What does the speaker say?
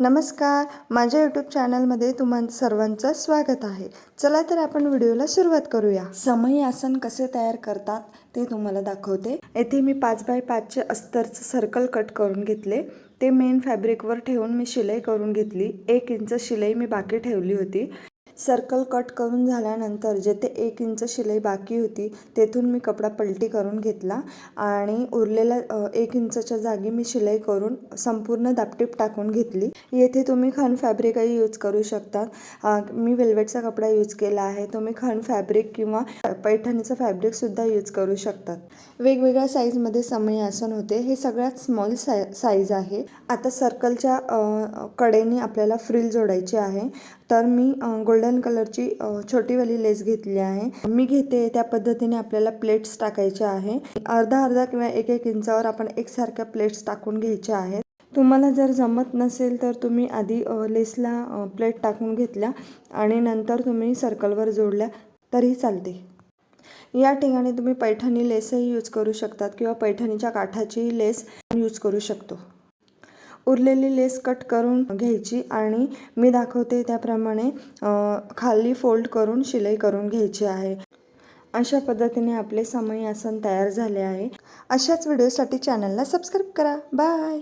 नमस्कार. माझ्या यूट्यूब चॅनलमध्ये तुम्हा सर्वांचं स्वागत आहे. चला तर आपण व्हिडिओला सुरुवात करूया. समय आसन कसे तयार करतात ते तुम्हाला दाखवते. येथे मी पाच बाय पाचचे अस्तरचं सर्कल कट करून घेतले. ते मेन फॅब्रिकवर ठेवून मी शिलाई करून घेतली. एक इंच शिलाई मी बाकी ठेवली होती. सर्कल कट करून झाल्यानंतर जेथे एक इंच शिलाई बाकी होती तेथून मी कपडा पलटी करून घेतला आणि उरलेल्या एक इंचच्या जागी मी शिलाई करून संपूर्ण दापटीप टाकून घेतली. येथे तुम्ही खण फॅब्रिकही यूज करू शकतात मी वेल्वेटचा कपडा यूज केला आहे. तुम्ही खण फॅब्रिक किंवा पैठणीचं फॅब्रिकसुद्धा यूज करू शकतात. वेगवेगळ्या साईजमध्ये समय आसन होते. हे सगळ्यात स्मॉल साय साईज आहे. आता सर्कलच्या कडेने आपल्याला फ्रिल जोडायची आहे. तर मी गोल्डन कलरची छोटीवाली लेस घेतली आहे. मी घेते त्या पद्धतीने आपल्याला प्लेट्स टाकायच्या आहे. अर्धा अर्धा किंवा एक एक इंचावर आपण एकसारख्या प्लेट्स टाकून घ्यायच्या आहेत. तुम्हाला जर जमत नसेल तर तुम्ही आधी लेसला प्लेट टाकून घेतल्या आणि नंतर तुम्ही सर्कलवर जोडल्या तरी चालते. या ठिकाणी तुम्ही पैठणी लेसही यूज करू शकतात किंवा पैठणीच्या काठाची लेस यूज करू शकतो. उरलेली लेस कट करून घ्यायची आणि मी दाखवते त्याप्रमाणे खाली फोल्ड करून शिलाई करून घ्यायची आहे. अशा पद्धतीने आपले समय आसन तयार झाले आहे. अशाच व्हिडिओसाठी चॅनलला सबस्क्राईब करा. बाय